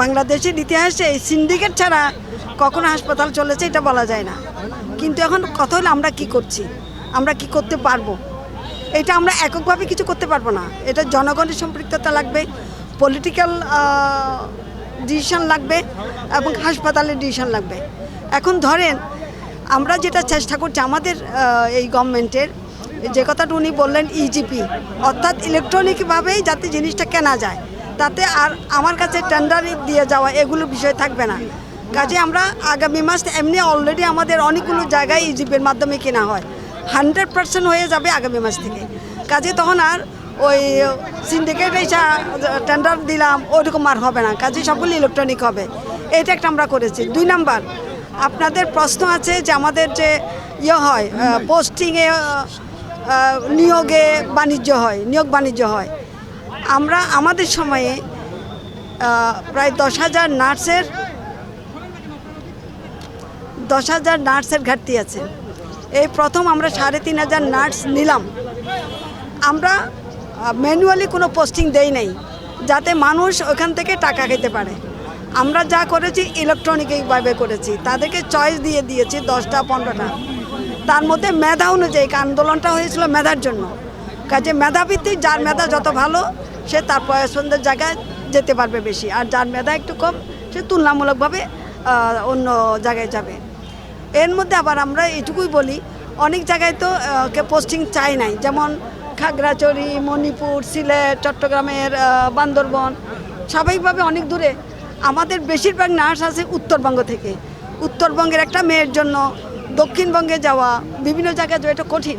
বাংলাদেশের ইতিহাসে এই সিন্ডিকেট ছাড়া কখনো হাসপাতাল চলেছে এটা বলা যায় না। কিন্তু এখন কথা হলো আমরা কি করছি? আমরা কি করতে পারব? এটা আমরা এককভাবে কিছু করতে পারব না। এটা জনগণের সম্পৃক্ততা লাগবে পলিটিক্যাল ডিসিশন লাগবে এবং হাসপাতালের ডিসিশন লাগবে। এখন ধরেন, আমরা যেটা চেষ্টা করছি, আমাদের এই গভর্নমেন্টের যে কথাটা উনি বললেন ইজিপি অর্থাৎ ইলেকট্রনিকভাবেই যাতে জিনিসটা কেনা যায়। তাতে আর আমার কাছে টেন্ডার দিয়ে যাওয়া এগুলো বিষয় থাকবে না। কাজে আমরা আগামী মাস এমনি অলরেডি আমাদের অনেকগুলো জায়গায় ইজিপির মাধ্যমে কেনা হয়। হান্ড্রেড পার্সেন্ট হয়ে যাবে আগামী মাস থেকে। কাজে তখন আর ওই সিন্ডিকেট এসে টেন্ডার দিলাম, ওইরকম আর হবে না। কাজে সবগুলো ইলেকট্রনিক হবে। এটা একটা আমরা করেছি। দুই নাম্বার, আপনাদের প্রশ্ন আছে যে আমাদের যে ইয়ে হয় পোস্টিংয়ে নিয়োগে বাণিজ্য হয়, নিয়োগ বাণিজ্য হয়। আমরা আমাদের সময়ে প্রায় দশ হাজার নার্সের, দশ হাজার নার্সের ঘাটতি আছে। এই প্রথম আমরা সাড়ে তিন হাজার নার্স নিলাম। আমরা ম্যানুয়ালি কোনো পোস্টিং দেই নাই, যাতে মানুষ ওখান থেকে টাকা খেতে পারে। আমরা যা করেছি ইলেকট্রনিকভাবে করেছি। তাদেরকে চয়েস দিয়ে দিয়েছি দশটা, পনেরোটা। তার মধ্যে মেধা অনুযায়ী, আন্দোলনটা হয়েছিল মেধার জন্য। কাজে মেধাভিত্তিক যার মেধা যত ভালো সে তার পছন্দের জায়গায় যেতে পারবে বেশি। আর যার মেধা একটু কম, সে তুলনামূলকভাবে অন্য জায়গায় যাবে। এর মধ্যে আবার আমরা এটুকুই বলি, অনেক জায়গায় তো কে পোস্টিং চাই নাই। যেমন খাগড়াছড়ি, মণিপুর, সিলেট, চট্টগ্রামের বান্দরবন, স্বাভাবিকভাবে অনেক দূরে। আমাদের বেশিরভাগ নার্স আছে উত্তরবঙ্গ থেকে। উত্তরবঙ্গের একটা মেয়ের জন্য দক্ষিণবঙ্গে যাওয়া বিভিন্ন জায়গায় যাওয়া এটা কঠিন।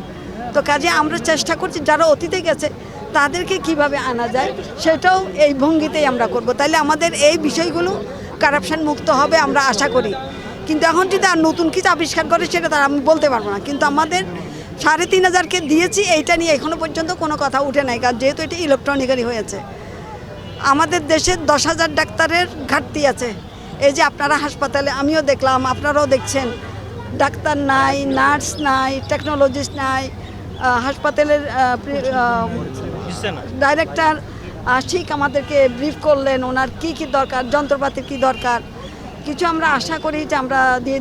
তো কাজে আমরা চেষ্টা করছি, যারা অতীতে গেছে, তাদেরকে কীভাবে আনা যায়, সেটাও এই ভঙ্গিতেই আমরা করব। তাইলে আমাদের এই বিষয়গুলো কারাপশন মুক্ত হবে আমরা আশা করি। কিন্তু এখন যদি আর নতুন কিছু আবিষ্কার করে, সেটা তারা আমি বলতে পারব না। কিন্তু আমাদের সাড়ে তিন হাজারকে দিয়েছি, এইটা নিয়ে এখনও পর্যন্ত কোনো কথা উঠে নাই, কারণ যেহেতু এটা ইলেকট্রনিক্যালি হয়েছে। আমাদের দেশে দশ হাজার ডাক্তারের ঘাটতি আছে। এই যে আপনারা হাসপাতালে, আমিও দেখলাম, আপনারাও দেখছেন, ডাক্তার নাই, নার্স নাই টেকনোলজিস্ট নাই হাসপাতালের ডাইরেক্টর ঠিক আমাদেরকে ব্রিফ করলেন, ওনার কি কি দরকার, যন্ত্রপাতির কি দরকার, কিছু আমরা আশা করি যে আমরা দিয়ে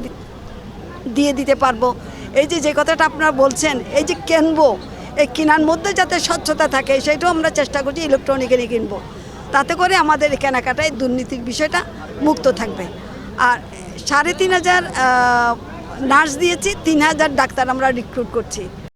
দিয়ে দিতে পারব। এই যে যে কথাটা আপনারা বলছেন, এই যে কিনবো, এই কেনার মধ্যে যাতে স্বচ্ছতা থাকে, সেটাও আমরা চেষ্টা করছি ইলেকট্রনিক্যালি কিনবো। তাতে করে আমাদের কেনাকাটায় দুর্নীতির বিষয়টা মুক্ত থাকবে। আর সাড়ে তিন হাজার নার্স দিয়েছি, তিন হাজার ডাক্তার আমরা রিক্রুট করছি।